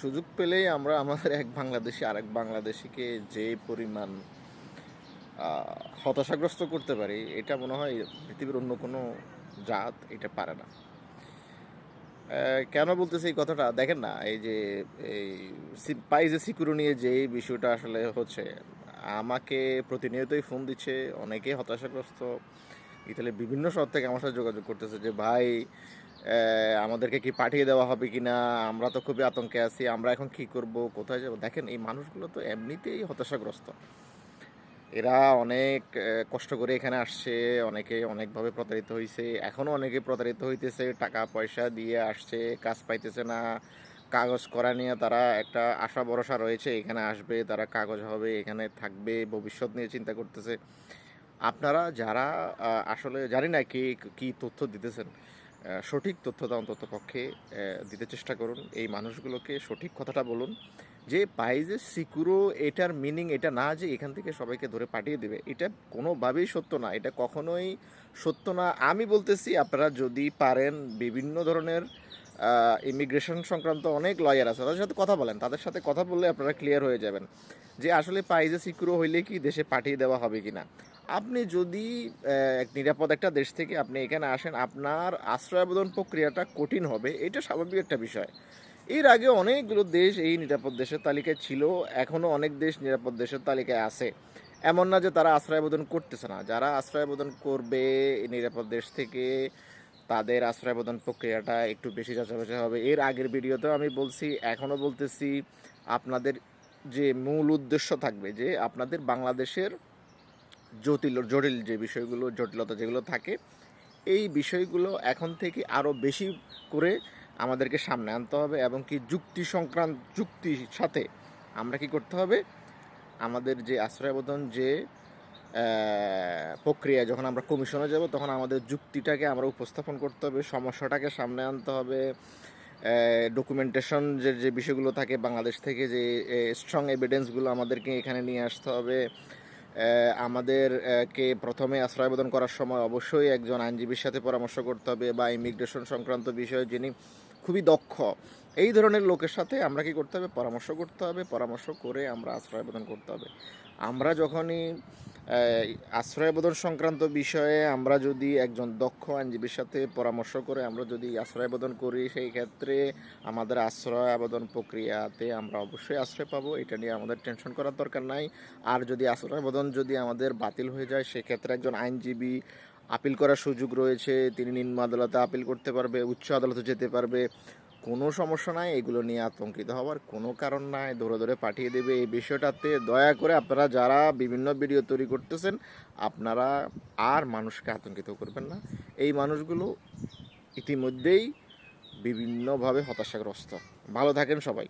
সুযোগ পেলেই আমরা আমাদের এক বাংলাদেশি আরেক বাংলাদেশিকে যে পরিমাণ হতাশাগ্রস্ত করতে পারি, এটা মনে হয় পৃথিবীর অন্য কোনো জাত এটা পারে না। কেন বলতেছি এই কথাটা? দেখেন না, এই যে, এই পাইজে সিকিউরো নিয়ে যে বিষয়টা আসলে হচ্ছে, আমাকে প্রতিনিয়তই ফোন দিচ্ছে, অনেকেই হতাশাগ্রস্ত ইতালি বিভিন্ন শহর থেকে আমার সাথে যোগাযোগ করতেছে যে, ভাই আমাদেরকে কি পাঠিয়ে দেওয়া হবে কি না আমরা তো খুবই আতঙ্কে আছি, আমরা এখন কি করব? কোথায় যাব? দেখেন, এই মানুষগুলো তো এমনিতেই হতাশাগ্রস্ত। এরা অনেক কষ্ট করে এখানে আসছে, অনেকে অনেকভাবে প্রতারিত হয়েছে এখনও অনেকে প্রতারিত হইতেছে টাকা পয়সা দিয়ে আসছে, কাজ পাইতেছে না, কাগজ করা নিয়ে তারা একটা আশা ভরসা রয়েছে, এখানে আসবে, তারা কাগজ হবে, এখানে থাকবে, ভবিষ্যৎ নিয়ে চিন্তা করতেছে। আপনারা যারা আসলে জানি না কি কি তথ্য দিতেছেন সঠিক তথ্যটা অন্তত পক্ষে দিতে চেষ্টা করুন। এই মানুষগুলোকে সঠিক কথাটা বলুন যে পাইজে সিকুরো এটার মিনিং এটা না যে এখান থেকে সবাইকে ধরে পাঠিয়ে দেবে, এটা কোনোভাবেই সত্য না। এটা কখনোই সত্য না। আমি বলতেছি আপনারা যদি পারেন বিভিন্ন ধরনের ইমিগ্রেশন সংক্রান্ত অনেক লয়ার আছে, তাদের সাথে কথা বলেন, তাদের সাথে কথা বললে আপনারা ক্লিয়ার হয়ে যাবেন যে আসলে পাইজে সিকুরো হইলে কি দেশে পাঠিয়ে দেওয়া হবে কি না আপনি যদি এক নিরাপদ একটা দেশ থেকে আপনি এখানে আসেন, আপনার আশ্রয় আবেদন প্রক্রিয়াটা কঠিন হবে, এটা স্বাভাবিক একটা বিষয়। এর আগে অনেকগুলো দেশ এই নিরাপদ দেশের তালিকায় ছিল এখনও অনেক দেশ নিরাপদ দেশের তালিকায় আছে। এমন না যে তারা আশ্রয় আবেদন করতেছে না, যারা আশ্রয় আবেদন করবে নিরাপদ দেশ থেকে, তাদের আশ্রয় আবেদন প্রক্রিয়াটা একটু বেশি যাচাবাচা হবে। এর আগের ভিডিওতেও আমি বলছি এখনও বলতেছি, আপনাদের যে মূল উদ্দেশ্য থাকবে যে আপনাদের বাংলাদেশের জটিল জটিল যে বিষয়গুলো, জটিলতা যেগুলো থাকে, এই বিষয়গুলো এখন থেকে আরও বেশি করে আমাদেরকে সামনে আনতে হবে এবং কি যুক্তি সংক্রান্ত, যুক্তির সাথে আমরা কি করতে হবে? আমাদের যে আশ্রয় যে প্রক্রিয়া যখন আমরা কমিশনে যাব, তখন আমাদের যুক্তিটাকে আমরা উপস্থাপন করতে হবে, সমস্যাটাকে সামনে আনতে হবে ডকুমেন্টেশন যে যে বিষয়গুলো থাকে বাংলাদেশ থেকে যে স্ট্রং এভিডেন্সগুলো আমাদেরকে এখানে নিয়ে আসতে হবে আহ, আমাদের আহ, কে প্রথমে আশ্রয় আবেদন করার সময় অবশ্যই একজন আইনজীবীর সাথে পরামর্শ করতে হবে বা ইমিগ্রেশন সংক্রান্ত বিষয়ে যিনি খুবই দক্ষ। এই ধরনের লোকের সাথে আমরা কি করতে হবে? পরামর্শ করতে হবে। পরামর্শ করে আমরা আশ্রয় আবেদন করতে হবে। আমরা যখনই আশ্রয় আবেদন সংক্রান্ত বিষয়ে আমরা যদি একজন দক্ষ আইনজীবীর সাথে পরামর্শ করে আমরা যদি আশ্রয় আবেদন করি, সেই ক্ষেত্রে আমাদের আশ্রয় আবেদন প্রক্রিয়াতে আমরা অবশ্যই আশ্রয় পাবো। এটা নিয়ে আমাদের টেনশন করার দরকার নাই। আর যদি আশ্রয় আবেদন যদি আমাদের বাতিল হয়ে যায়, সেক্ষেত্রে একজন আইনজীবী আপিল করার সুযোগ রয়েছে, তিনি নিম্ন আদালতে আপিল করতে পারবে, উচ্চ আদালতে যেতে পারবে। কোনো সমস্যা নাই, এগুলো নিয়ে আতঙ্কিত হওয়ার কোনো কারণ নাই, ধরে ধরে পাঠিয়ে দেবে এই বিষয়টাতে। দয়া করে আপনারা যারা বিভিন্ন ভিডিও তৈরি করতেছেন, আপনারা আর মানুষকে আতঙ্কিত করবেন না। এই মানুষগুলো ইতিমধ্যেই বিভিন্নভাবে হতাশাগ্রস্ত। ভালো থাকেন সবাই।